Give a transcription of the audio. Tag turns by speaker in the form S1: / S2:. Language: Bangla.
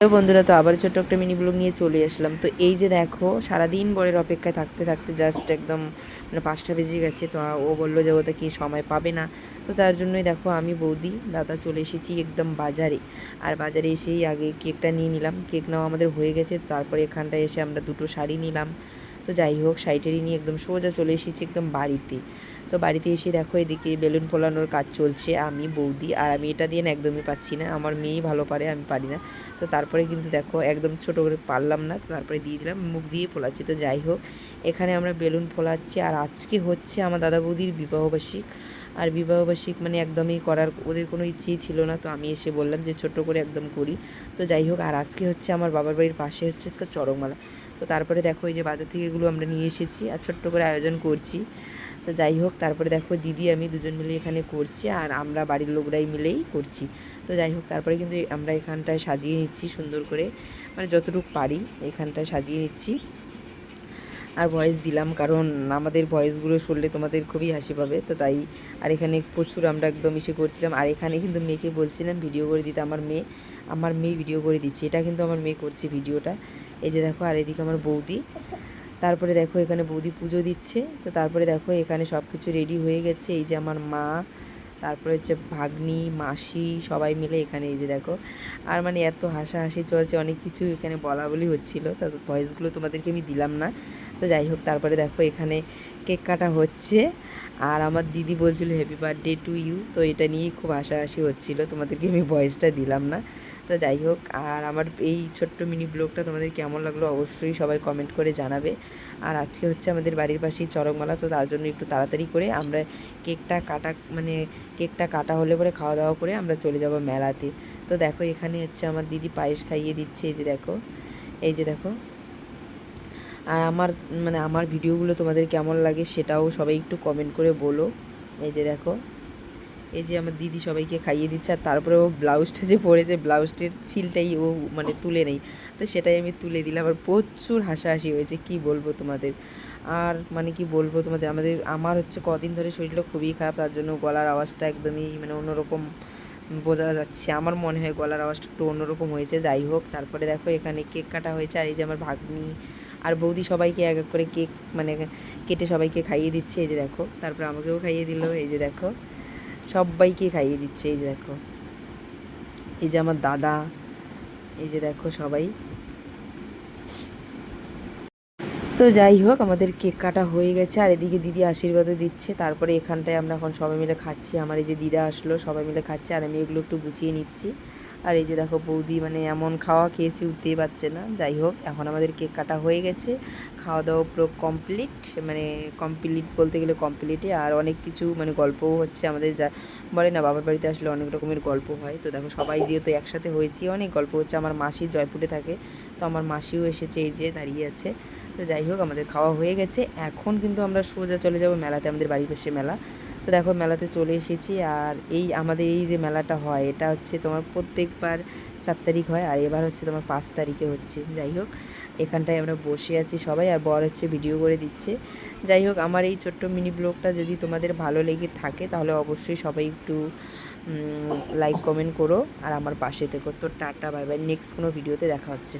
S1: তো বন্ধুরা, তো আবার ছোট্ট একটা মিনি ব্লগ নিয়ে চলে আসলাম। তো এই যে দেখো, সারাদিন বরের অপেক্ষায় থাকতে থাকতে জাস্ট একদম মানে পাঁচটা বেজে গেছে, তো ও বলল যে ওতে কি সময় পাবে না। তো তার জন্যই দেখো আমি, বৌদি, দাদা চলে এসেছি একদম বাজারে। আর বাজারে এসেই আগে কেকটা নিয়ে নিলাম। কেক নাও আমাদের হয়ে গেছে তারপরে এখানটায় এসে আমরা দুটো শাড়ি নিলাম। তো যাই হোক শাড়িটারি নিয়ে একদম সোজা চলে এসেছি একদম বাড়িতে। তো বাড়িতে এসে দেখো এদিকে বেলুন ফোলানোর কাজ চলছে, আমি, বৌদি, আর আমি এটা দিয়ে না একদমই পাচ্ছি না, আমার মেয়েই ভালো পারে, আমি পারি না। তো তারপরে কিন্তু দেখো একদম ছোটো করে পারলাম না, তো তারপরে দিয়ে দিলাম, মুখ দিয়ে ফোলাচ্ছি, তো যাই হোক, এখানে আমরা বেলুন ফোলাচ্ছি, আর আজকে হচ্ছে আমার দাদা বৌদির বিবাহবার্ষিক আর বিবাহবার্ষিক মানে একদমই করার ওদের কোনো ইচ্ছেই ছিল না, তো আমি এসে বললাম যে ছোট্ট করে একদম করি। তো যাই হোক, আর আজকে হচ্ছে আমার বাবার বাড়ির পাশে হচ্ছে আজকে চড়কমালা। তো তারপরে দেখো এই যে বাজার থেকে এগুলো আমরা নিয়ে এসেছি, আর ছোট্ট করে আয়োজন করছি। তো যাই হোক, তারপরে দেখো দিদি, আমি দুজন মিলে এখানে করছি আর আমরা বাড়ির লোকরাই মিলেই করছি। তো যাই হোক, তারপরে কিন্তু আমরা এখানটায় সাজিয়ে নিচ্ছি সুন্দর করে। মানে যতটুকু পারি এখানটায় সাজিয়ে নিচ্ছি। আর ভয়েস দিলাম, কারণ আমাদের ভয়েসগুলো শুনলে তোমাদের খুবই হাসি পাবে। তো তাই, আর এখানে প্রচুর আমরা একদম ইসে করছিলাম। আর এখানে কিন্তু মেয়েকে বলছিলাম ভিডিও করে দিতে, আমার মেয়ে আমার মেয়ে ভিডিও করে দিচ্ছে। এটা কিন্তু আমার মেয়ে করছে ভিডিওটা। এই যে দেখো, আর এদিকে আমার বৌদি। তারপরে দেখো এখানে বৌদি পুজো দিচ্ছে, তো তারপরে দেখো এখানে সব কিছু রেডি হয়ে গেছে। এই যে আমার মা, তারপরে হচ্ছে ভাগ্নি, মাসি, সবাই মিলে এখানে এই যে দেখো। আর মানে এত হাসাহাসি চলছে, অনেক কিছু এখানে বলা বলি হচ্ছিল। তো ভয়েসগুলো তোমাদেরকে আমি দিলাম না। তো যাই হোক, তারপরে দেখো এখানে কেক কাটা হচ্ছে। আর আমার দিদি বলছিল হ্যাপি বার্থডে টু ইউ তো এটা নিয়েই খুব হাসাহাসি হচ্ছিল। তোমাদেরকে আমি ভয়েসটা দিলাম না। তো যাই হোক, আর আমার এই ছোট্ট মিনি ব্লগটা তোমাদের কেমন লাগল অবশ্যই সবাই কমেন্ট করে জানাবে। আর আজকে হচ্ছে আমাদের বাড়ির পাশেই চরকমালা, তো তার জন্য একটু তাড়াতাড়ি করে আমরা কেকটা কাটা মানে কেকটা কাটা হলে পরে খাওয়া দাওয়া করে আমরা চলে যাব মেলাতে। তো দেখো এখানে হচ্ছে আমার দিদি পায়েস খাইয়ে দিচ্ছে, এই যে দেখো, এই যে দেখো। আর আমার মানে আমার ভিডিওগুলো তোমাদের কেমন লাগে সেটাও সবাই একটু কমেন্ট করে বলো। এই যে দেখো। এই যে আমার দিদি সবাইকে খাইয়ে দিচ্ছে, আর তারপরে ও ব্লাউজটা যে পরেছে ব্লাউজটির ছিলটাই ও মানে তুলে নেই। তো সেটাই আমি তুলে দিলাম, আর প্রচুর হাসাহাসি হয়েছে, কি বলব তোমাদের? আর মানে কি বলব তোমাদের, আমাদের, আমার হচ্ছে কদিন ধরে শরীরটা খুবই খারাপ, তার জন্য গলার আওয়াজটা একদমই মানে অন্যরকম বোঝা যাচ্ছে। আমার মনে হয় গলার আওয়াজটা একটু অন্যরকম হয়েছে, যাই হোক। তারপরে দেখো, এখানে কেক কাটা হয়েছে, আর এই যে আমার ভাগ্নি আর বৌদি সবাইকে এক এক করে কেক মানে কেটে সবাইকে খাইয়ে দিচ্ছে, এই যে দেখো। তারপরে আমাকেও খাইয়ে দিল, এই যে দেখো। সবাইকে খাইয়ে দিচ্ছে, এই যে দেখো। এই যে আমার দাদা, এই যে দেখো সবাই। তো যাই হোক, আমাদের কেক কাটা হয়ে গেছে, আর এদিকে দিদি আশীর্বাদও দিচ্ছে। তারপরে এখানটায় আমরা এখন সবাই মিলে খাচ্ছি। আমার এই যে দিদা আসলো, সবাই মিলে খাচ্ছি, আর আমি এগুলো একটু গুছিয়ে নিচ্ছি। আর এই যে দেখো বৌদি মানে এমন খাওয়া খেয়েছি, উঠতেই পারছে না। যাই হোক, এখন আমাদের কেক কাটা হয়ে গেছে। খাওয়া দাওয়া পুরো কমপ্লিট মানে কমপ্লিট বলতে গেলে কমপ্লিটই আর অনেক কিছু মানে গল্পও হচ্ছে আমাদের যা বলে না, বাবার বাড়িতে আসলে অনেক রকমের গল্প হয়। তো দেখো, সবাই যেহেতু একসাথে হয়েছি, অনেক গল্প হচ্ছে। আমার মাসি জয়পুরে থাকে, তো আমার মাসিও এসেছে, এই যে দাঁড়িয়ে আছে। তো যাই হোক, আমাদের খাওয়া হয়ে গেছে। এখন কিন্তু আমরা সোজা চলে যাব মেলাতে, আমাদের বাড়ির পাশে মেলা। দেখো মেলাতে চলে এসেছি আর এই আমাদের এই যে মেলাটা হয়, এটা হচ্ছে তোমার প্রত্যেকবার চার তারিখ হয় আর এবার হচ্ছে তোমার পাঁচ তারিখে হচ্ছে। যাই হোক, এখানটায় আমরা বসে আছি সবাই আর বর হচ্ছে ভিডিও করে দিচ্ছে। যাই হোক, আমার এই ছোট্ট মিনি ব্লগটা যদি তোমাদের ভালো লেগে থাকে তাহলে অবশ্যই সবাই একটু লাইক কমেন্ট করো আর আমার পাশে থেকো। তো টাটা বাই বাই নেক্সট কোনো ভিডিওতে দেখা হচ্ছে।